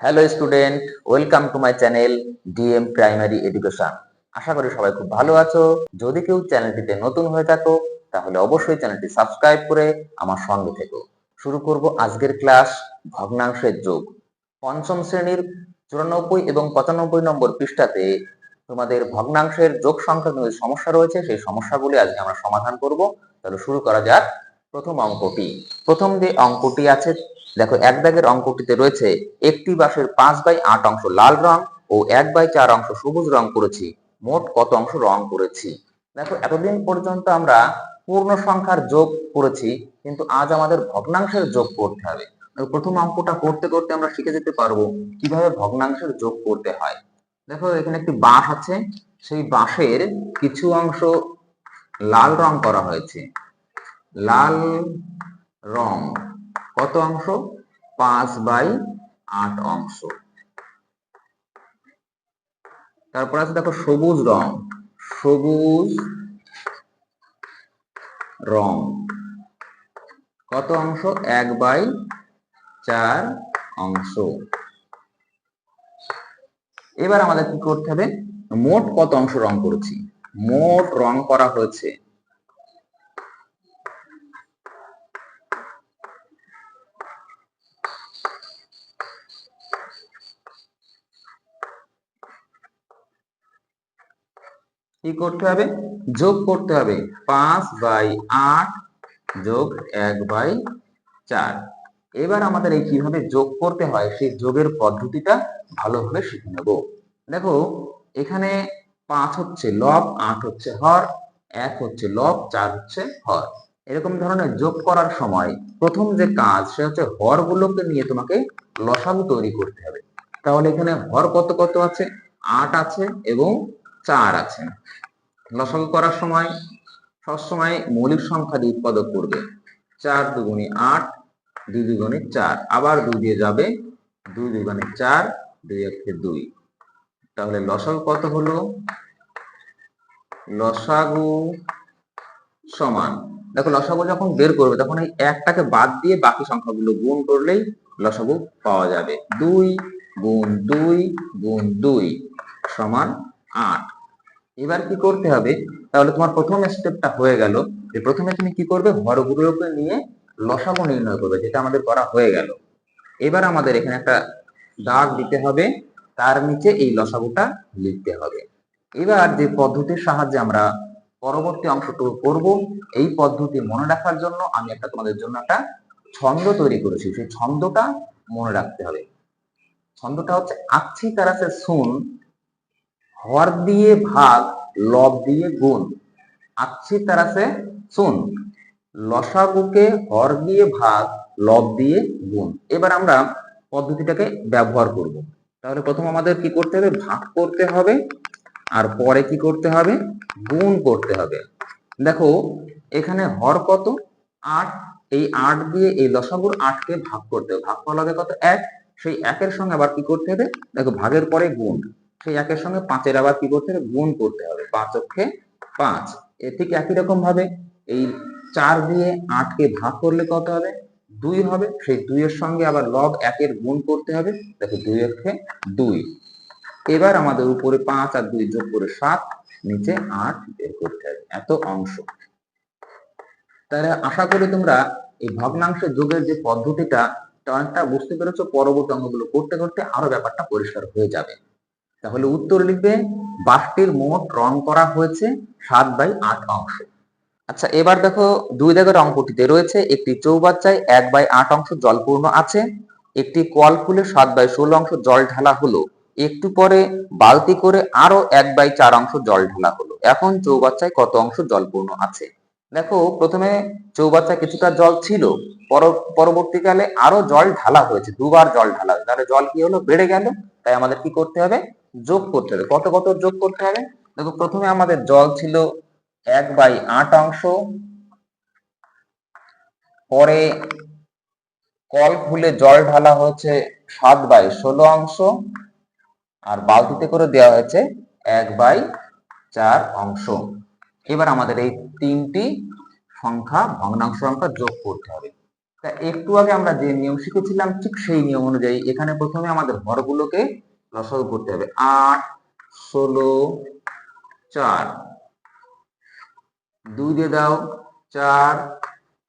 Hello student welcome to my channel DM primary education আশা করি সবাই খুব ভালো আছো। যদি কেউ চ্যানেলটিতে নতুন হয়ে থাকো, তাহলে অবশ্যই চ্যানেলটি সাবস্ক্রাইব করে আমার সঙ্গে থেকো। শুরু করব আজকের ক্লাস, ভগ্নাংশের যোগ। পঞ্চম শ্রেণির চুরানব্বই এবং পঁচানব্বই নম্বর পৃষ্ঠাতে তোমাদের ভগ্নাংশের যোগ সংক্রান্ত যে সমস্যা রয়েছে, সেই সমস্যাগুলি আজকে আমরা সমাধান করব। তাহলে শুরু করা যাক প্রথম অঙ্কটি। প্রথম যে অঙ্কটি আছে দেখো এক দাগের অঙ্কটিতে রয়েছে, একটি বাঁশের পাঁচ বাই আট অংশ লাল রং ও এক বাই চার অংশ সবুজ রং করেছি, মোট কত অংশ রং করেছি? দেখো এতদিন পর্যন্ত আমরা পূর্ণ সংখ্যার যোগ করেছি, কিন্তু আজ আমাদের ভগ্নাংশের যোগ করতে হবে। প্রথম অঙ্কটা করতে করতে আমরা শিখে যেতে পারব কীভাবে ভগ্নাংশের যোগ করতে হয়। দেখো এখানে একটি বাঁশ আছে, সেই বাঁশের কিছু অংশ লাল রং করা হয়েছে। লাল রং কত অংশ? পাঁচ বাই আট অংশ। তারপর আছে দেখো সবুজ রং। সবুজ রং। কত অংশ? এক বাই চার অংশ। এবার আমাদের কি করতে হবে? মোট কত অংশ রং করেছি? মোট রং করা হয়েছে কি করতে হবে? যোগ করতে হবে। পাঁচ বাই আট যোগ এক বাই চার। এবার আমাদের এই কীভাবে যোগ করতে হয়, সেই যোগের পদ্ধতিটা ভালোভাবে শিখে নেব। দেখো, এখানে পাঁচ হচ্ছে লব, আট হচ্ছে হর, এক হচ্ছে লব, চার হচ্ছে হর। এরকম ধরনের যোগ করার সময় প্রথম যে কাজ, সে হচ্ছে হরগুলোকে নিয়ে তোমাকে লসাগু তৈরি করতে হবে। তাহলে এখানে হর কত কত আছে? আট আছে এবং চার আছে। লসাগু করার সময় সবসময় মৌলিক সংখ্যা দিয়ে উৎপাদক করবে। চার দুগুণে আট, দুই দুগুণে চার। আবার দুই দিয়ে যাবে, দুই দুগুণে চার, দুই একে দুই। তাহলে লসাগু কত হলো? লসাগু সমান। দেখো, লসাগু যখন বের করবে, তখন এই একটাকে বাদ দিয়ে বাকি সংখ্যাগুলো গুণ করলেই লসাগু পাওয়া যাবে। দুই গুণ দুই গুণ দুই সমান আট। এবার কি করতে হবে? তাহলে তোমার প্রথম স্টেপটা হয়ে গেল যে প্রথমে তুমি কি করবে? হরগুলোকে নিয়ে লসাগু নির্ণয় করবে, যেটা আমাদের করা হয়ে গেল। এবার আমাদের এখানে একটা দাগ দিতে হবে, তার নিচে এই লসাগুটা লিখতে হবে। এবার যে পদ্ধতির সাহায্যে আমরা পরবর্তী অংশটুকু করব, এই পদ্ধতি মনে রাখার জন্য আমি একটা তোমাদের জন্য একটা ছন্দ তৈরি করেছি। সেই ছন্দটা মনে রাখতে হবে। ছন্দটা হচ্ছে আচ্ছি তারাসে শুন হর দিয়ে ভাগ, লব দিয়ে গুণ। আচ্ছি তারাসে শুন লসাগুকে হর দিয়ে ভাগ, লব দিয়ে গুণ। এবার আমরা পদ্ধতিটাকে ব্যবহার করব। তাহলে প্রথম আমাদের কি করতে হবে? ভাগ করতে হবে। আর পরে কি করতে হবে? গুণ করতে হবে। দেখো, এখানে হর কত? আট। এই আট দিয়ে এই লসাগুর আটকে ভাগ করতে হবে। ভাগ করা হবে কত? এক। সেই একের সঙ্গে আবার কি করতে হবে? দেখো, ভাগের পরে গুণ। সেই একের সঙ্গে পাঁচের আবার কি করতে হবে? গুণ করতে হবে। পাঁচ অক্ষে পাঁচ। এ ঠিক একই রকম ভাবে এই চার দিয়ে আটকে ভাগ করলে কত হবে? দুই হবে। সেই দুইয়ের সঙ্গে আবার লব একের গুণ করতে হবে। দেখো দুই অক্ষে দুই। এবার আমাদের উপরে পাঁচ আর দুই যোগ করে সাত, নিচে আট বের করতে হবে। এত অংশ। তাহলে আশা করি তোমরা এই ভগ্নাংশ যোগের যে পদ্ধতিটা অনেকটা বুঝতে পেরেছ। পরবর্তী অঙ্কগুলো করতে করতে আরও ব্যাপারটা পরিষ্কার হয়ে যাবে। তাহলে উত্তর লিখবে বাসটির মোট রং করা হয়েছে সাত বাই আট অংশ। আচ্ছা এবার দেখো দুই দাগের অঙ্কটিতে রয়েছে, একটি চৌবাচ্চায় এক বাই আট অংশ জলপূর্ণ আছে, একটি কল খুলে সাত বাই ষোলো অংশ জল ঢালা হলো, একটু পরে বালতি করে আরও এক বাই চার অংশ জল ঢালা হলো, এখন চৌবাচ্চায় কত অংশ জলপূর্ণ আছে? দেখো, প্রথমে চৌবাচ্চায় কিছুটা জল ছিল, পর- পরবর্তীকালে আরও জল ঢালা হয়েছে, দুবার জল ঢালা হয়েছে, তাহলে জল কি হলো? বেড়ে গেল, তাই আমাদের কি করতে হবে? যোগ করতে হবে। কত কত যোগ করতে হবে? দেখো, প্রথমে আমাদের জল ছিল এক বাই আট অংশ। পরে কল খুলে জল ঢালা হয়েছে সাত বাই ষোলো অংশ। আর বালতিতে করে দেওয়া হয়েছে এক বাই চার অংশ। এবার আমাদের এই তিনটি সংখ্যা, ভগ্নাংশ সংখ্যা যোগ করতে হবে। তা একটু আগে আমরা যে নিয়ম শিখেছিলাম, ঠিক সেই নিয়ম অনুযায়ী এখানে প্রথমে আমাদের হরগুলোকে লসাগু করতে হবে। আট, ষোলো, চার। দুই দিয়ে দাও, চার,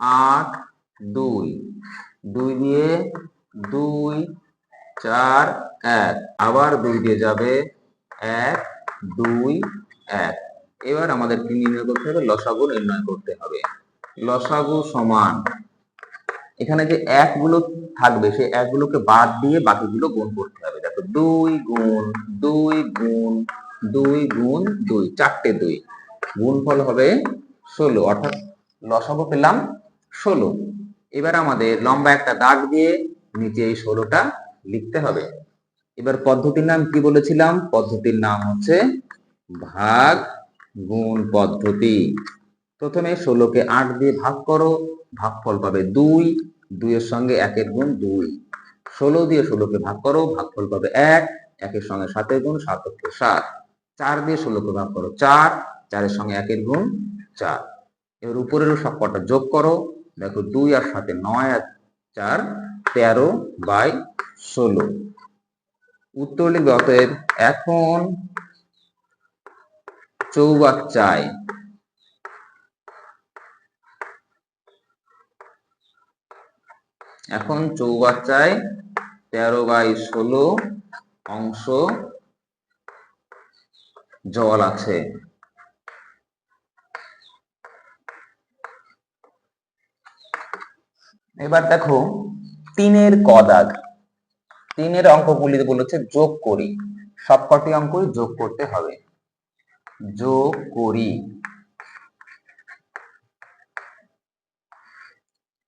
আট, দুই। দুই দিয়ে দুই, চার, এক। আবার দুই দিয়ে যাবে, এক, দুই, এক। এবার আমাদের কি নির্ণয় করতে হবে? লসাগু নির্ণয় করতে হবে। লসাগু সমান। এখানে যে একগুলো থাকবে, সেই একগুলোকে বাদ দিয়ে বাকিগুলো গুণ করতে হবে। দুই গুণ দুই গুণ দুই গুণ দুই, চারটে দুই। গুণফল হবে ষোলো, অর্থাৎ লসাগু পেলাম ষোলো। এবার আমাদের লম্বা একটা দাগ দিয়ে নিচে এই ষোলোটা লিখতে হবে। এবার পদ্ধতির নাম কি বলেছিলাম? পদ্ধতির নাম হচ্ছে ভাগ গুণ পদ্ধতি। প্রথমে ষোলোকে আট দিয়ে ভাগ করো, ভাগফল পাবে দুই, দুইয়ের সঙ্গে একের গুণ দুই। ষোলো দিয়ে ষোলোকে ভাগ করো, ভাগফল পাবে এক, একের সঙ্গে সাতের গুণ সাত হচ্ছে সাত। চার দিয়ে ষোলোকে ভাগ করো চার, চারের সঙ্গে একের গুণ, চার। এবার উপরেরও সব কটা যোগ করো, দেখো দুই আর সাথে নয় আর চার, তেরো বাই ষোলো। উত্তর লিখবে অতএব এখন চৌবাচ্চায় এখন চৌবাচ্চায় তেরো বাই ষোলো অংশ জল আছে। এবার দেখো তিনের ক তিনের অঙ্কগুলি বলেছে যোগ করি। সবকটি অঙ্কই যোগ করতে হবে। যোগ করি।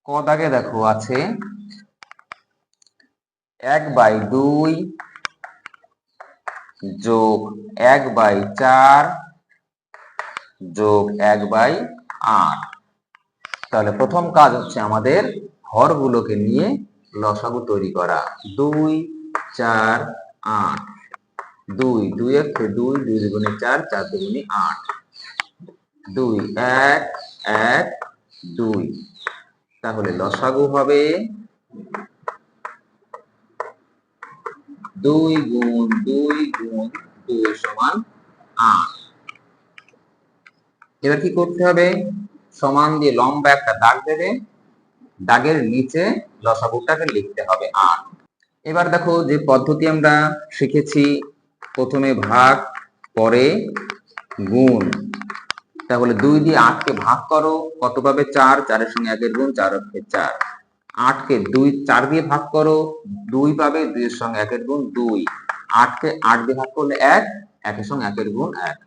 ক দেখো আছে এক বাই দুই যোগ এক বাই চার যোগ এক বাই আট। তাহলে প্রথম কাজ হচ্ছে আমাদের হরগুলোকে নিয়ে লসাগু তৈরি করা। দুই, চার, আট। দুই দুই একে দুই দুই দুগুণে চার চার দুগুণে আট। দুই, এক এক, দুই। তাহলে লসাগু হবে দুই গুণ দুই গুণ দুই সমান আট। এবার কি করতে হবে? সমান দিয়ে লম্বা একটা দাগ দেবে দাগের নিচে লসাগুটাকে লিখতে হবে আট। এবার দেখো যে পদ্ধতি আমরা শিখেছি, প্রথমে ভাগ, পরে গুণ। তাহলে দুই দিয়ে আটকে ভাগ করো। কত পাবে? চার। চারের সঙ্গে একের গুণ, চার হচ্ছে চার। আটকে দুই, চার দিয়ে ভাগ করো, দুই পাবে দুইয়ের সঙ্গে একের গুণ দুই। আটকে আট দিয়ে ভাগ করলে এক, একের সঙ্গে একের গুণ এক।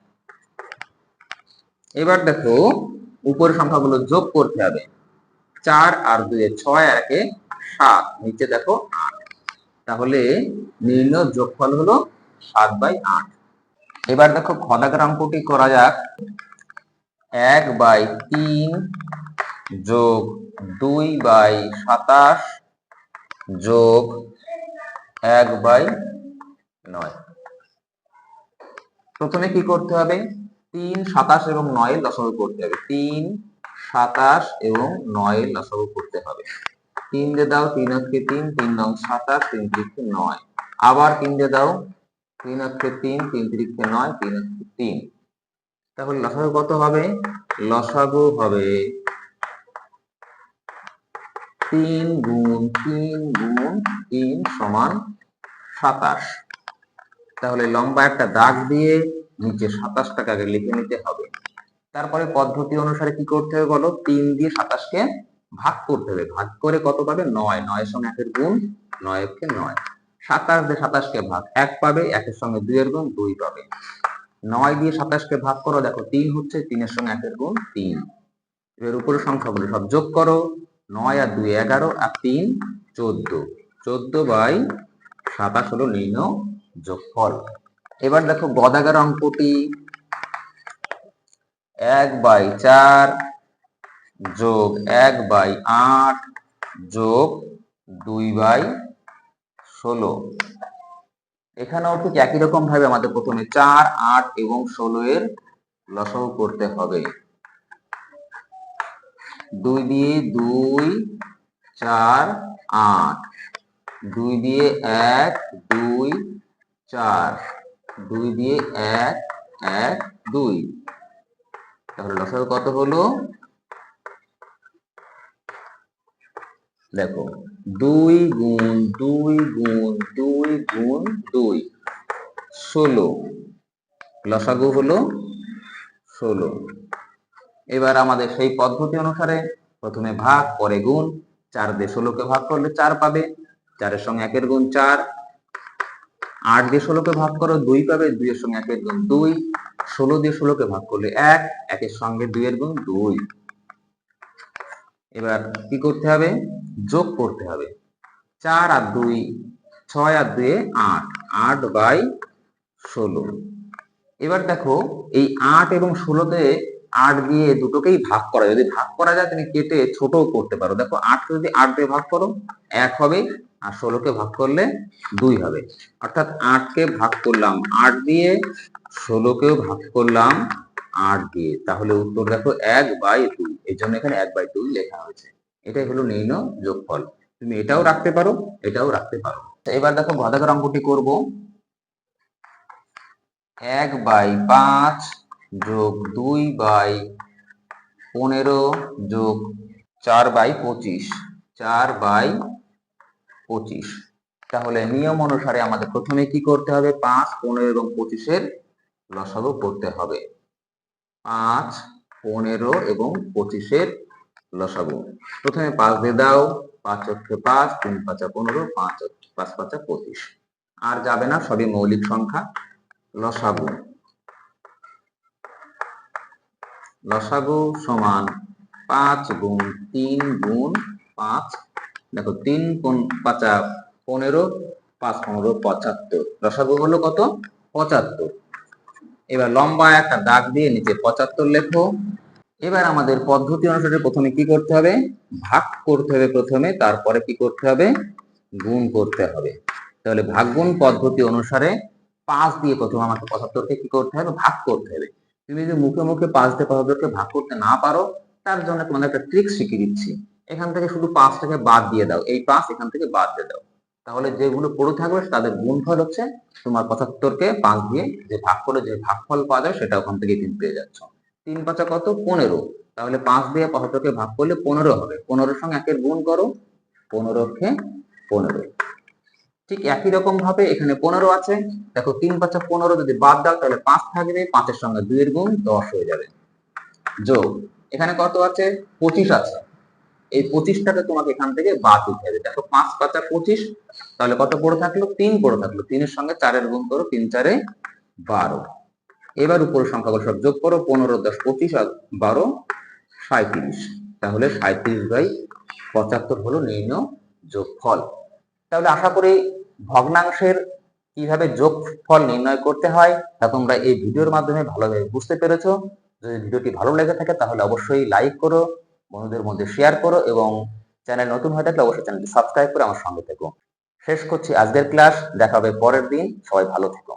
এবার দেখো, উপরের সংখ্যাগুলো যোগ করতে হবে। চার আর দুই ছয় একে সাত, নিচে দেখো আট। তাহলে নির্ণয় যোগফল হলো সাত বাই আট। এবার দেখো খদাকের অঙ্কটি করা যাক। এক বাই তিন যোগ দুই বাই সাতাশ যোগ এক বাই নয়। প্রথমে কি করতে হবে? তিন সাতাশ এবং নয় লসাগু করতে হবে। তিন সাতাশ এবং নয় লসাগু করতে হবে। তিন দিয়ে দাও, তিন অক্ষে তিন তিন নং সাতাশ, তিন তিরিখে নয়। আবার তিন দিয়ে দাও, তিন অক্ষে তিন তিন তিরিখে নয়, তিন অক্ষে তিন। তাহলে লসাগু কত হবে? লসাগু হবে তিন গুণ তিন গুণ তিন সমান সাতাশ। তাহলে লম্বা একটা দাগ দিয়ে নিচে সাতাশ টাকাকে লিখে নিতে হবে। তারপরে পদ্ধতি অনুসারে কি করতে হবে বলো? তিন দিয়ে সাতাশকে ভাগ করতে হবে। ভাগ করে কত পাবে? নয়। নয়ের সঙ্গে একের গুণ নয় একে নয়। সাতাশ দিয়ে সাতাশকে ভাগ এক পাবে, একের সঙ্গে দুইয়ের গুণ দুই পাবে। নয় দিয়ে সাতাশকে ভাগ করো, দেখো তিন হচ্ছে তিনের সঙ্গে একের গুণ তিন। এর উপরে সংখ্যাগুলো সব যোগ করো। নয় আর দুই এগারো আর তিন চোদ্দ। চোদ্দ বাই সাতাশ হলো নির্ণ যোগফল। এবার দেখো গদাগার অঙ্কটি। এক বাই চার যোগ এক বাই আট যোগ দুই বাই ষোলো। এখানেও ঠিক একই রকম ভাবে আমাদের প্রথমে চার, আট এবং ষোলো এর লসাগু করতে হবে। দুই দিয়ে দুই, চার, আট। দুই দিয়ে এক, দুই, চার। দুই দিয়ে এক এক, দুই। তাহলে লসাগু কত হলো? দেখো, দুই গুণ দুই গুণ দুই গুণ, দুই। ষোলো। লসাগু হলো ষোলো। এবার আমাদের সেই পদ্ধতি অনুসারে প্রথমে ভাগ, পরে গুণ। চার দিয়ে ষোলোকে ভাগ করলে চার পাবে। চারের সঙ্গে একের গুণ চার। আট দিয়ে ষোলোকে ভাগ করো, দুই পাবে। দুইয়ের সঙ্গে একের গুণ দুই। ষোলো দিয়ে ষোলোকে ভাগ করলে এক। একের সঙ্গে দুইয়ের গুণ দুই। এবার কি করতে হবে? যোগ করতে হবে। চার আর দুই, ছয় আর দুয়ে আট। আট বাই ষোলো। এবার দেখো, এই আট এবং ষোলোতে আট দিয়ে দুটোকেই ভাগ করা। যদি ভাগ করা যায় তুমি কেটে ছোটও করতে পারো। দেখো, আটকে যদি আট দিয়ে ভাগ করো, এক হবে আর ষোলোকে ভাগ করলে দুই হবে। অর্থাৎ আটকে ভাগ করলাম আট দিয়ে, ষোলোকেও ভাগ করলাম আট দিয়ে। তাহলে উত্তর দেখো, এক বাই দুই। এই জন্য এখানে এক বাই দুই লেখা হয়েছে। এটাই হলো নির্ণ যোগফল। তুমি এটাও রাখতে পারো, এটাও রাখতে পারো। এবার দেখো ভাদাকার অঙ্কটি করব। এক বাই পাঁচ যোগ দুই বাই পনেরো যোগ চার বাই পঁচিশ, চার বাই পঁচিশ। তাহলে নিয়ম অনুসারে আমাদের প্রথমে কি করতে হবে? পাঁচ, পনেরো এবং পঁচিশের লসাগু করতে হবে। পাঁচ, পনেরো এবং পঁচিশের লসাগু। প্রথমে পাঁচ দিয়ে দাও, পাঁচ অক্ষে পাঁচ, তিন পাঁচা পনেরো, পাঁচ পাঁচ পাঁচা পঁচিশ। আর যাবে না, সবই মৌলিক সংখ্যা লসাগু। লসাগু সমান পাঁচ গুণ তিন গুণ পাঁচ। দেখো, তিন কোন পাঁচা পনেরো, পাঁচ পনেরো পঁচাত্তর। লসাগু হলো কত? পঁচাত্তর। এবার লম্বা একটা দাগ দিয়ে নিচে পঁচাত্তর লেখো। এবার আমাদের পদ্ধতি অনুসারে প্রথমে কি করতে হবে? ভাগ করতে হবে প্রথমে, তারপরে কি করতে হবে? গুণ করতে হবে। তাহলে ভাগ গুণ পদ্ধতি অনুসারে পাঁচ দিয়ে প্রথমে আমাকে পঁচাত্তরকে কি করতে হবে? ভাগ করতে হবে। তুমি যদি মুখে মুখে পাঁচ দিয়ে পঁচাত্তরকে ভাগ করতে না পারো, তার জন্য তোমাদের একটা ট্রিক শিখিয়ে দিচ্ছি। এখান থেকে শুধু পাঁচটাকে বাদ দিয়ে দাও। এই পাঁচ এখান থেকে বাদ দিয়ে দাও। তাহলে যেগুলো পড়ে থাকবে, তাদের গুণফল হচ্ছে তোমার পঁচাত্তরকে পাঁচ দিয়ে যে ভাগ করে যে ভাগফল পাওয়া যায়, সেটা ওখান থেকে তিন পেয়ে যাচ্ছ। তিন পাঁচা কত? পনেরো। তাহলে পাঁচ দিয়ে পঁচাত্তরকে ভাগ করলে পনেরো হবে। পনেরোর সঙ্গে একের গুণ করো। পনেরোকে পনেরো। ঠিক একই রকম ভাবে এখানে পনেরো আছে। দেখো তিন পাঁচা পনেরো যদি বাদ দাও, তাহলে পাঁচ থাকবে, পাঁচের সঙ্গে দুইয়ের গুণ দশ হয়ে যাবে। যোগ, এখানে কত আছে? পঁচিশ আছে। এই পঁচিশটাকে তোমাকে এখান থেকে বাদ দিতে হবে। দেখো পাঁচ পাঁচা পঁচিশ, তাহলে কত পড়ে থাকল? তিন পড়ে থাকল। তিনের সঙ্গে চারের গুণ করো, তিন চারে বারো। এবার উপর সংখ্যাগুলো সব যোগ করো, পনেরো দশ পঁচিশ আর বারো সাঁত্রিশ তাহলে সাঁত্রিশ বাই পঁচাত্তর হলো নির্ণ যোগফল। তাহলে আশা করি ভগ্নাংশের কীভাবে যোগফল নির্ণয় করতে হয় তা তোমরা এই ভিডিওর মাধ্যমে ভালোভাবে বুঝতে পেরেছ। যদি ভিডিওটি ভালো লেগে থাকে তাহলে অবশ্যই লাইক করো, বন্ধুদের মধ্যে শেয়ার করো এবং চ্যানেল নতুন হয়ে থাকলে অবশ্যই চ্যানেলটি সাবস্ক্রাইব করে আমার সঙ্গে থেকো। শেষ করছি আজকের ক্লাস দেখা হবে পরের দিন। সবাই ভালো থেকো।